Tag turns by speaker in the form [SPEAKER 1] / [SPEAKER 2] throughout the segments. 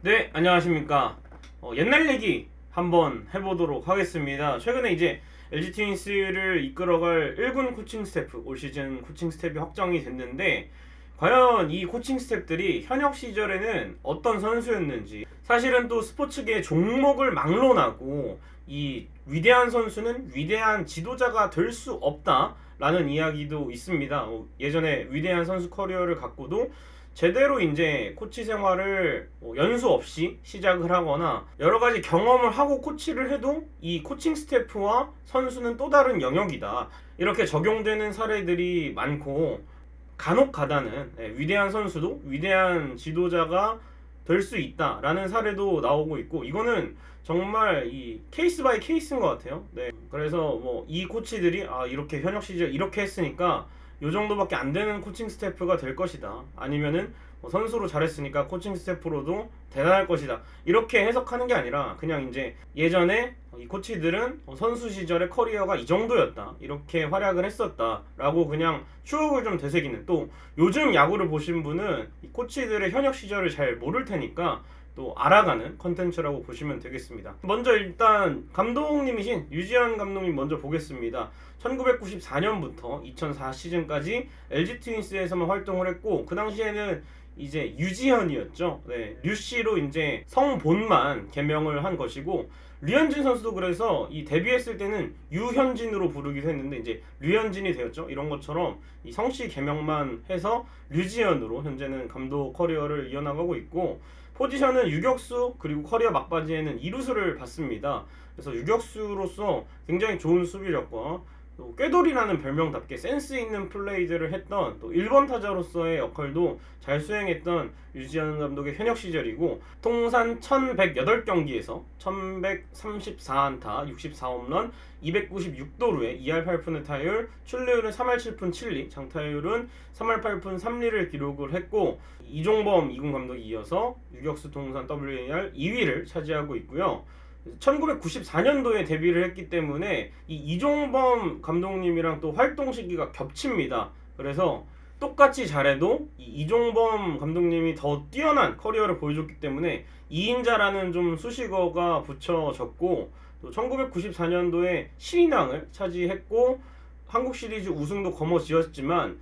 [SPEAKER 1] 네, 안녕하십니까. 어, 옛날 얘기 한번 해보도록 하겠습니다. 최근에 이제 LG 트윈스를 이끌어갈 1군 코칭 스태프, 올 시즌 코칭 스태프이 확정이 됐는데, 과연 이 코칭 스태프들이 현역 시절에는 어떤 선수였는지, 사실은 또 스포츠계 종목을 막론하고, 이 위대한 선수는 위대한 지도자가 될 수 없다라는 이야기도 있습니다. 어, 예전에 위대한 선수 커리어를 갖고도 제대로 이제 코치 생활을 뭐 연수 없이 시작을 하거나 여러 가지 경험을 하고 코치를 해도 이 코칭 스태프와 선수는 또 다른 영역이다. 이렇게 적용되는 사례들이 많고 간혹 가다는 예, 위대한 선수도 위대한 지도자가 될 수 있다라는 사례도 나오고 있고 이거는 정말 이 케이스 바이 케이스인 것 같아요. 네. 그래서 뭐 이 코치들이 아 이렇게 현역 시절 이렇게 했으니까 요 정도밖에 안 되는 코칭 스태프가 될 것이다. 아니면은 뭐 선수로 잘했으니까 코칭 스태프로도 대단할 것이다. 이렇게 해석하는 게 아니라 그냥 이제 예전에 이 코치들은 어, 선수 시절의 커리어가 이 정도였다. 이렇게 활약을 했었다 라고 그냥 추억을 좀 되새기는 또 요즘 야구를 보신 분은 이 코치들의 현역 시절을 잘 모를 테니까 또 알아가는 컨텐츠라고 보시면 되겠습니다. 먼저 일단 감독님이신 유지현 감독님 먼저 보겠습니다. 1994년부터 2004 시즌까지 LG 트윈스에서만 활동을 했고 그 당시에는 이제 유지현이었죠. 네, 류씨로 이제 성본만 개명을 한 것이고 류현진 선수도 그래서 이 데뷔했을 때는 유현진으로 부르기도 했는데 이제 류현진이 되었죠. 이런 것처럼 이 성씨 개명만 해서 류지현으로 현재는 감독 커리어를 이어나가고 있고 포지션은 유격수 그리고 커리어 막바지에는 이루수를 받습니다. 그래서 유격수로서 굉장히 좋은 수비력과 또 꾀돌이라는 별명답게 센스 있는 플레이들을 했던 또 1번 타자로서의 역할도 잘 수행했던 유지현 감독의 현역 시절이고 통산 1108경기에서 1134안타 64홈런 296도루에 2할 8푼의 타율 출루율은 3할 7푼 7리 장타율은 3할 8푼 3리를 기록을 했고 이종범 이군 감독이 이어서 유격수 통산 WAR 2위를 차지하고 있고요. 1994년도에 데뷔를 했기 때문에 이 이종범 감독님이랑 또 활동 시기가 겹칩니다. 그래서 똑같이 잘해도 이 이종범 감독님이 더 뛰어난 커리어를 보여줬기 때문에 2인자라는 좀 수식어가 붙여졌고 또 1994년도에 신인왕을 차지했고 한국 시리즈 우승도 거머쥐었지만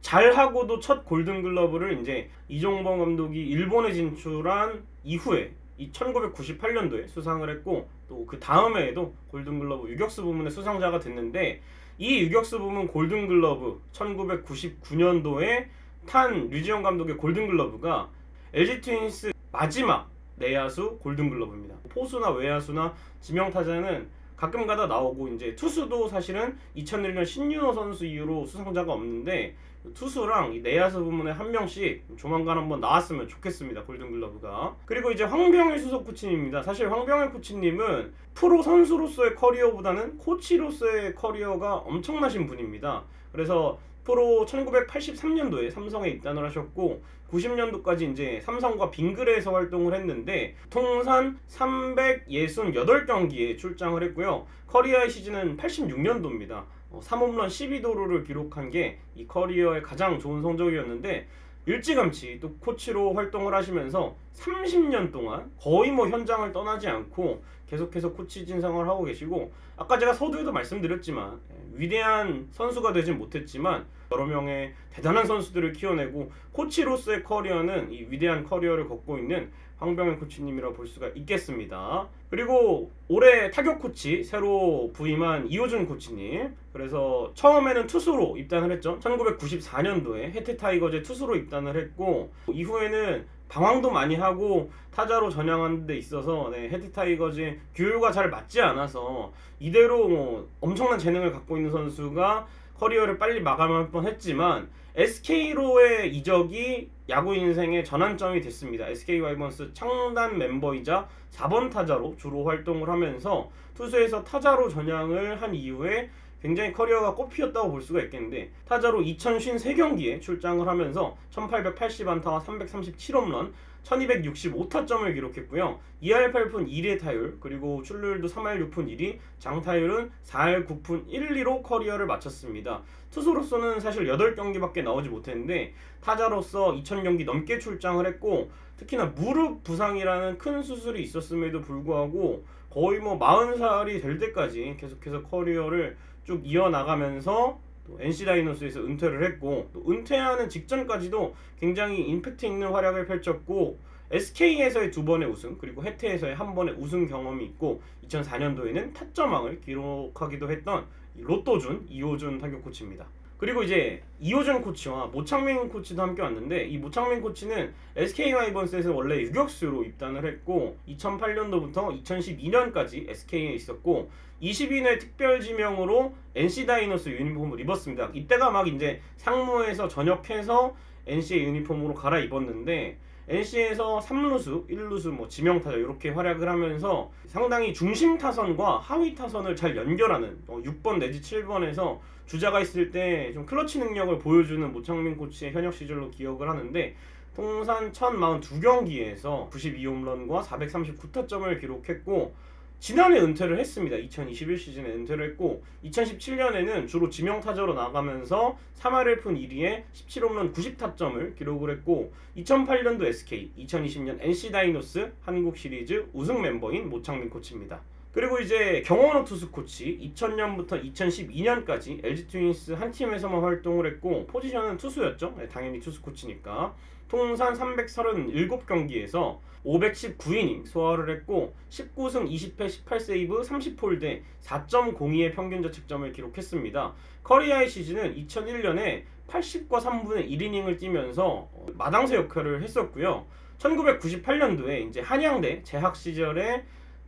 [SPEAKER 1] 잘하고도 첫 골든글러브를 이제 이종범 감독이 일본에 진출한 이후에 이 1998년도에 수상을 했고 또 그 다음 해에도 골든글러브 유격수 부문의 수상자가 됐는데 이 유격수 부문 골든글러브 1999년도에 탄 류지영 감독의 골든글러브가 LG 트윈스 마지막 내야수 골든글러브입니다. 포수나 외야수나 지명타자는 가끔 가다 나오고 이제 투수도 사실은 2001년 신윤호 선수 이후로 수상자가 없는데 투수랑 이 내야수 부문에 한 명씩 조만간 한번 나왔으면 좋겠습니다. 골든글러브가. 그리고 이제 황병일 수석 코치님입니다. 사실 황병일 코치님은 프로 선수로서의 커리어보다는 코치로서의 커리어가 엄청나신 분입니다. 그래서 프로 1983년도에 삼성에 입단을 하셨고 90년도까지 이제 삼성과 빙그레에서 활동을 했는데 통산 368경기에 출장을 했고요. 커리어의 시즌은 86년도입니다. 3홈런 12도루를 기록한 게 이 커리어의 가장 좋은 성적이었는데 일찌감치 또 코치로 활동을 하시면서 30년 동안 거의 뭐 현장을 떠나지 않고 계속해서 코치진 생활을 하고 계시고 아까 제가 서두에도 말씀드렸지만 예, 위대한 선수가 되진 못했지만 여러 명의 대단한 선수들을 키워내고 코치로서의 커리어는 이 위대한 커리어를 걷고 있는 황병현 코치님이라고 볼 수가 있겠습니다. 그리고 올해 타격 코치 새로 부임한 이호준 코치님. 그래서 처음에는 투수로 입단을 했죠. 1994년도에 해태 타이거즈에 투수로 입단을 했고 이후에는 방황도 많이 하고 타자로 전향하는 데 있어서 네, 해태 타이거즈의 규율과 잘 맞지 않아서 이대로 뭐 엄청난 재능을 갖고 있는 선수가 커리어를 빨리 마감할 뻔했지만 SK로의 이적이 야구 인생의 전환점이 됐습니다. SK 와이번스 창단 멤버이자 4번 타자로 주로 활동을 하면서 투수에서 타자로 전향을 한 이후에 굉장히 커리어가 꽃피었다고 볼 수가 있겠는데 타자로 2053경기에 출장을 하면서 1880안타와 337홈런 1265타점을 기록했고요. 2할 8푼 1의 타율 그리고 출루율도 3할 6푼 1위 장타율은 4할 9푼 1리로 커리어를 마쳤습니다. 투수로서는 사실 8경기밖에 나오지 못했는데 타자로서 2000경기 넘게 출장을 했고 특히나 무릎 부상이라는 큰 수술이 있었음에도 불구하고 거의 뭐 40살이 될 때까지 계속해서 커리어를 쭉 이어나가면서 또 NC 다이노스에서 은퇴를 했고 또 은퇴하는 직전까지도 굉장히 임팩트 있는 활약을 펼쳤고 SK에서의 두 번의 우승 그리고 해태에서의 한 번의 우승 경험이 있고 2004년도에는 타점왕을 기록하기도 했던 이 로또준 이호준 타격 코치입니다. 그리고 이제 이호준 코치와 모창민 코치도 함께 왔는데 이 모창민 코치는 SK 와이번스에서 원래 유격수로 입단을 했고 2008년도부터 2012년까지 SK에 있었고 20인의 특별 지명으로 NC 다이노스 유니폼을 입었습니다. 이때가 막 이제 상무에서 전역해서 NC의 유니폼으로 갈아입었는데 NC에서 3루수, 1루수, 뭐 지명타자 이렇게 활약을 하면서 상당히 중심 타선과 하위 타선을 잘 연결하는 어, 6번 내지 7번에서 주자가 있을 때 좀 클러치 능력을 보여주는 모창민 코치의 현역 시절로 기억을 하는데 통산 1042경기에서 92홈런과 439타점을 기록했고 지난해 은퇴를 했습니다. 2021 시즌에 은퇴를 했고 2017년에는 주로 지명 타자로 나가면서 3할 1푼 1리에 17홈런 90타점을 기록을 했고 2008년도 SK, 2020년 NC 다이노스 한국 시리즈 우승 멤버인 모창민 코치입니다. 그리고 이제 경원호 투수 코치 2000년부터 2012년까지 LG 트윈스 한 팀에서만 활동을 했고 포지션은 투수였죠. 네, 당연히 투수 코치니까. 통산 337경기에서 519이닝 소화를 했고 19승 20패 18세이브 30홀대 4.02의 평균 자책점을 기록했습니다. 커리어의 시즌은 2001년에 80과 3분의 1이닝을 뛰면서 어, 마당새 역할을 했었고요. 1998년도에 이제 한양대 재학 시절에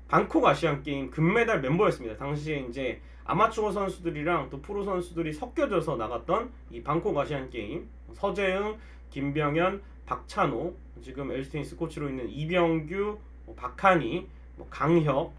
[SPEAKER 1] 방콕 아시안 게임 금메달 멤버였습니다. 당시에 이제 아마추어 선수들이랑 또 프로 선수들이 섞여져서 나갔던 이 방콕 아시안 게임 서재흥, 김병현, 박찬호, 지금 엘스테니스 코치로 있는 이병규, 뭐 박한희, 뭐 강혁,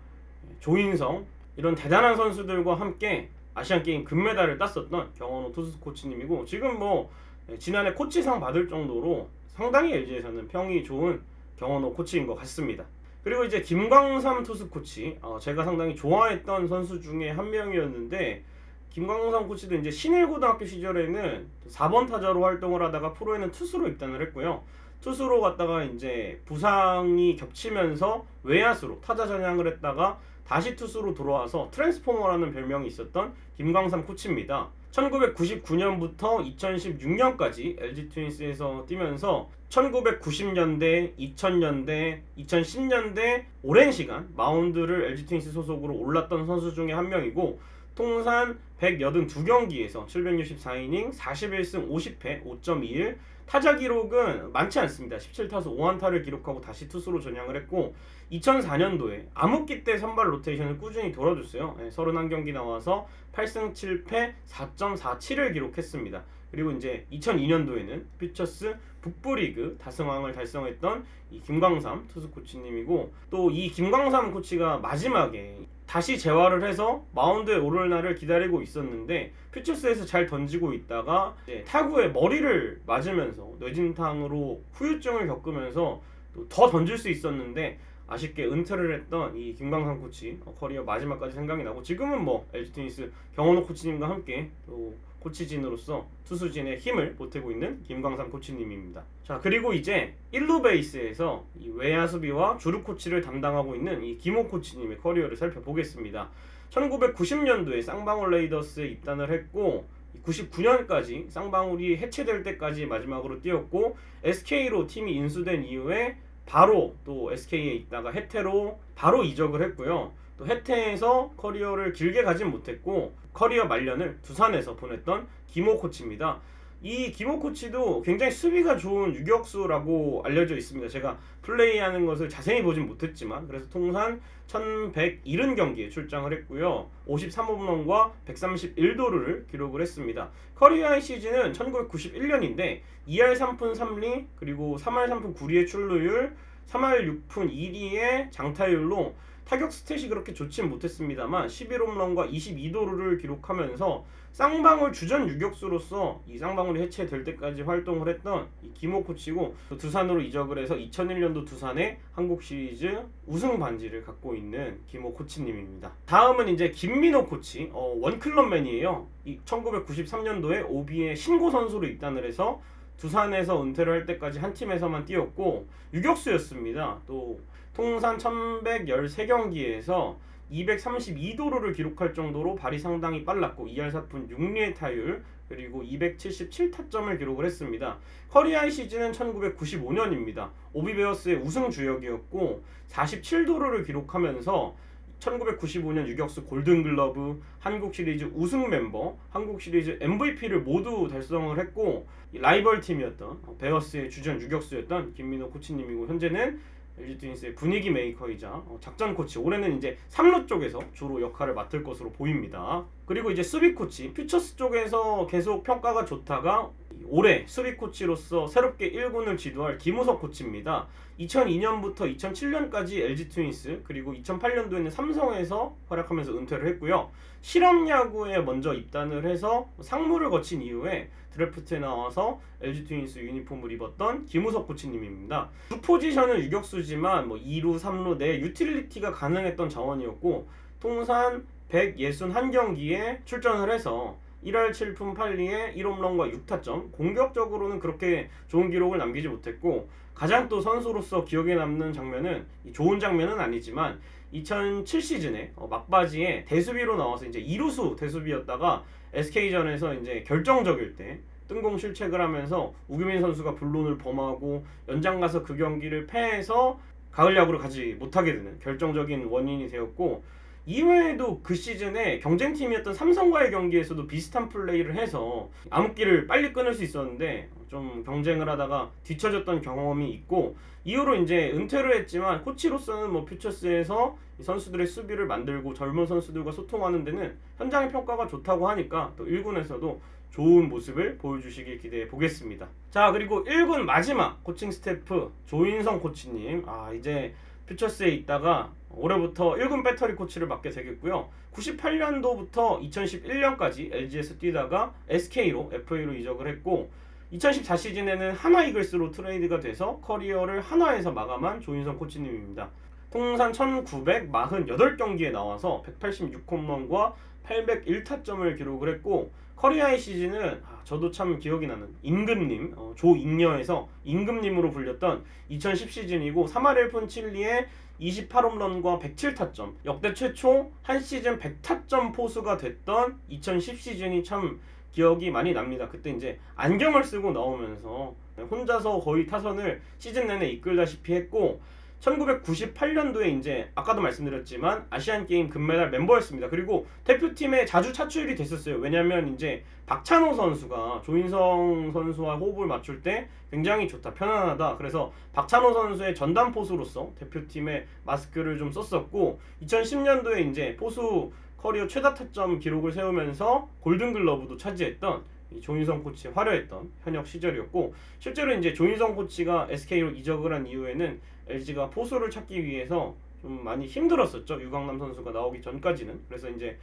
[SPEAKER 1] 조인성 이런 대단한 선수들과 함께 아시안 게임 금메달을 땄었던 경원호 투수 코치님이고 지금 뭐 지난해 코치상 받을 정도로 상당히 LG에서는 평이 좋은 경원호 코치인 것 같습니다. 그리고 이제 김광삼 투수 코치, 어, 제가 상당히 좋아했던 선수 중에 한 명이었는데 김광삼 코치도 이제 신일고등학교 시절에는 4번 타자로 활동을 하다가 프로에는 투수로 입단을 했고요. 투수로 갔다가 이제 부상이 겹치면서 외야수로 타자 전향을 했다가 다시 투수로 돌아와서 트랜스포머라는 별명이 있었던 김광삼 코치입니다. 1999년부터 2016년까지 LG 트윈스에서 뛰면서 1990년대, 2000년대, 2010년대 오랜 시간 마운드를 LG 트윈스 소속으로 올랐던 선수 중에 한 명이고 통산 182경기에서 764이닝, 41승 50패, 5.21 타자 기록은 많지 않습니다. 17타수 5안타를 기록하고 다시 투수로 전향을 했고 2004년도에 암흑기 때 선발 로테이션을 꾸준히 돌아줬어요. 네, 31경기 나와서 8승 7패 4.47을 기록했습니다. 그리고 이제 2002년도에는 퓨처스 북부리그 다승왕을 달성했던 이 김광삼 투수 코치님이고 또 이 김광삼 코치가 마지막에 다시 재활을 해서 마운드에 오를 날을 기다리고 있었는데 퓨처스에서 잘 던지고 있다가 타구에 머리를 맞으면서 뇌진탕으로 후유증을 겪으면서 또더 던질 수 있었는데 아쉽게 은퇴를 했던 이 김광삼 코치 어, 커리어 마지막까지 생각이 나고 지금은 뭐 LG 트윈스 경원호 코치님과 함께 또 코치진으로서 투수진의 힘을 보태고 있는 김광삼 코치님입니다. 자 그리고 이제 1루 베이스에서 이 외야 수비와 주루 코치를 담당하고 있는 이 김호 코치님의 커리어를 살펴보겠습니다. 1990년도에 쌍방울 레이더스에 입단을 했고 99년까지 쌍방울이 해체될 때까지 마지막으로 뛰었고 SK로 팀이 인수된 이후에 바로 또 SK에 있다가 해태로 바로 이적을 했고요. 또 해태에서 커리어를 길게 가진 못했고 커리어 말년을 두산에서 보냈던 김호 코치입니다. 이 김호 코치도 굉장히 수비가 좋은 유격수라고 알려져 있습니다. 제가 플레이하는 것을 자세히 보진 못했지만 그래서 통산 1170경기에 출장을 했고요. 53홈런과 131도루를 기록을 했습니다. 커리어의 시즌은 1991년인데 2할 3푼 3리 그리고 3할 3푼 9리의 출루율 3할 6푼 2리의 장타율로 타격 스탯이 그렇게 좋진 못했습니다만 11홈런과 22도루를 기록하면서 쌍방울 주전 유격수로서 이 쌍방울이 해체될 때까지 활동을 했던 이 김호 코치고 또 두산으로 이적을 해서 2001년도 두산의 한국 시리즈 우승 반지를 갖고 있는 김호 코치님입니다. 다음은 이제 김민호 코치, 어, 원클럽맨이에요. 이 1993년도에 오비의 신고 선수로 입단을 해서 두산에서 은퇴를 할 때까지 한 팀에서만 뛰었고 유격수였습니다. 또 통산 1113경기에서 232도루를 기록할 정도로 발이 상당히 빨랐고 2할 4푼 6리의 타율 그리고 277타점을 기록을 했습니다. 커리아의 시즌은 1995년입니다. 오비베어스의 우승 주역이었고 47도루를 기록하면서 1995년 유격수 골든글러브, 한국 시리즈 우승 멤버, 한국 시리즈 MVP를 모두 달성을 했고 라이벌 팀이었던 베어스의 주전 유격수였던 김민호 코치님이고 현재는 LG 트윈스의 분위기 메이커이자 어, 작전 코치 올해는 이제 3루 쪽에서 주로 역할을 맡을 것으로 보입니다. 그리고 이제 수비 코치 퓨처스 쪽에서 계속 평가가 좋다가 올해 수비 코치로서 새롭게 1군을 지도할 김우석 코치입니다. 2002년부터 2007년까지 LG 트윈스 그리고 2008년도에는 삼성에서 활약하면서 은퇴를 했고요. 실업 야구에 먼저 입단을 해서 상무를 거친 이후에 드래프트에 나와서 LG 트윈스 유니폼을 입었던 김우석 코치님입니다. 주 포지션은 유격수지만 뭐 2루, 3루 내 유틸리티가 가능했던 자원이었고 통산 161경기에 출전을 해서 1할 7푼 8리에 1홈런과 6타점. 공격적으로는 그렇게 좋은 기록을 남기지 못했고 가장 또 선수로서 기억에 남는 장면은 이 좋은 장면은 아니지만 2007 시즌에 어, 막바지에 대수비로 나와서 이제 2루수 대수비였다가 SK전에서 이제 결정적일 때 뜬공 실책을 하면서 우규민 선수가 불론을 범하고 연장 가서 그 경기를 패해서 가을 야구를 가지 못하게 되는 결정적인 원인이 되었고 이외에도 그 시즌에 경쟁팀이었던 삼성과의 경기에서도 비슷한 플레이를 해서 암흑기를 빨리 끊을 수 있었는데 좀 경쟁을 하다가 뒤처졌던 경험이 있고 이후로 이제 은퇴를 했지만 코치로서는 뭐 퓨처스에서 이 선수들의 수비를 만들고 젊은 선수들과 소통하는 데는 현장의 평가가 좋다고 하니까 또 1군에서도 좋은 모습을 보여주시길 기대해 보겠습니다. 자 그리고 1군 마지막 코칭 스태프 조인성 코치님 아 이제 퓨처스에 있다가 올해부터 1군 배터리 코치를 맡게 되겠고요. 98년도부터 2011년까지 LG에서 뛰다가 SK로 FA로 이적을 했고 2014 시즌에는 하나 이글스로 트레이드가 돼서 커리어를 하나에서 마감한 조인성 코치님입니다. 통산 1948경기에 나와서 186홈런과 801타점을 기록을 했고 커리어의 시즌은 아, 저도 참 기억이 나는 임금님 어, 조잉여에서 임금님으로 불렸던 2010 시즌이고 3할 1푼 7리에 28홈런과 107타점 역대 최초 한 시즌 100타점 포수가 됐던 2010 시즌이 참 기억이 많이 납니다. 그때 이제 안경을 쓰고 나오면서 혼자서 거의 타선을 시즌 내내 이끌다시피 했고 1998년도에 이제 아까도 말씀드렸지만 아시안 게임 금메달 멤버였습니다. 그리고 대표팀에 자주 차출이 됐었어요. 왜냐면 이제 박찬호 선수가 조인성 선수와 호흡을 맞출 때 굉장히 좋다, 편안하다. 그래서 박찬호 선수의 전담 포수로서 대표팀에 마스크를 좀 썼었고 2010년도에 이제 포수 커리어 최다 타점 기록을 세우면서 골든글러브도 차지했던 이 조인성 코치 화려했던 현역 시절이었고 실제로 이제 조인성 코치가 SK로 이적을 한 이후에는 LG가 포수를 찾기 위해서 좀 많이 힘들었었죠 유강남 선수가 나오기 전까지는 그래서 이제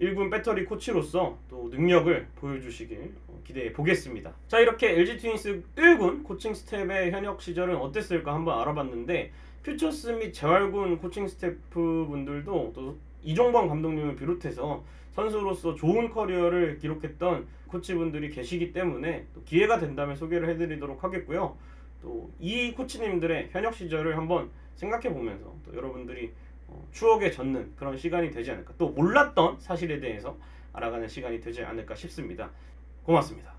[SPEAKER 1] 1군 배터리 코치로서 또 능력을 보여주시길 기대해 보겠습니다. 자 이렇게 LG 트윈스 1군 코칭 스텝의 현역 시절은 어땠을까 한번 알아봤는데 퓨처스 및 재활군 코칭 스태프 분들도 또 이종범 감독님을 비롯해서 선수로서 좋은 커리어를 기록했던 코치분들이 계시기 때문에 또 기회가 된다면 소개를 해드리도록 하겠고요. 또 이 코치님들의 현역 시절을 한번 생각해 보면서 또 여러분들이 어, 추억에 젖는 그런 시간이 되지 않을까 또 몰랐던 사실에 대해서 알아가는 시간이 되지 않을까 싶습니다. 고맙습니다.